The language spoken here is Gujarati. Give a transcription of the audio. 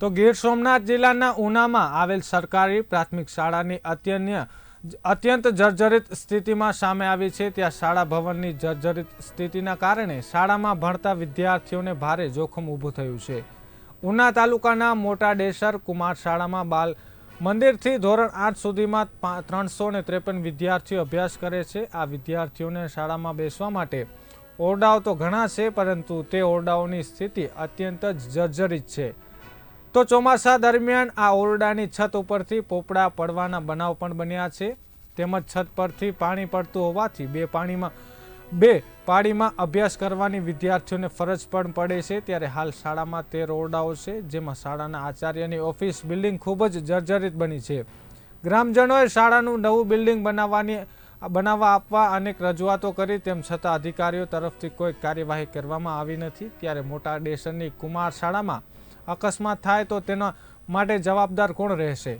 તો ગીર સોમનાથ જિલ્લાના ઉનામાં આવેલ સરકારી પ્રાથમિક શાળાની અત્યન્ય અત્યંત જર્જરિત સ્થિતિમાં સામે આવી છે. ત્યાં શાળા ભવનની જર્જરિત સ્થિતિના કારણે શાળામાં ભણતા વિદ્યાર્થીઓને ભારે જોખમ ઊભું થયું છે. ઉના તાલુકાના મોટા ડેસર કુમાર શાળામાં બાલ મંદિરથી ધોરણ આઠ સુધીમાં ત્રણસો ને ત્રેપન વિદ્યાર્થીઓ અભ્યાસ કરે છે. આ વિદ્યાર્થીઓને શાળામાં બેસવા માટે ઓરડાઓ તો ઘણા છે, પરંતુ તે ઓરડાઓની સ્થિતિ અત્યંત જ જર્જરિત છે. તો ચોમાસા દરમિયાન આ ઓરડાની છત ઉપરથી પોપડા, પડવાના બનાવ પણ બન્યા છે. તેમજ છત પરથી પાણી પડતું હોવાથી બે પાણીમાં, બે પાળીમાં અભ્યાસ કરવાની વિદ્યાર્થીઓને ફરજ પણ પડે છે. ત્યારે હાલ શાળામાં તેર ઓરડાઓ છે, જેમાં શાળાના આચાર્યની ઓફિસ બિલ્ડિંગ ખૂબ જ જર્જરિત બની છે. ગ્રામજનોએ શાળાનું નવું બિલ્ડિંગ બનાવવાની, બનાવવા આપવા અનેક રજૂઆતો કરી, તેમ છતાં અધિકારીઓ તરફથી કોઈ કાર્યવાહી કરવામાં આવી નથી. ત્યારે મોટા ડેશનની કુમાર શાળામાં અકસ્માત થાય તો તેના માટે જવાબદાર કોણ રહેશે?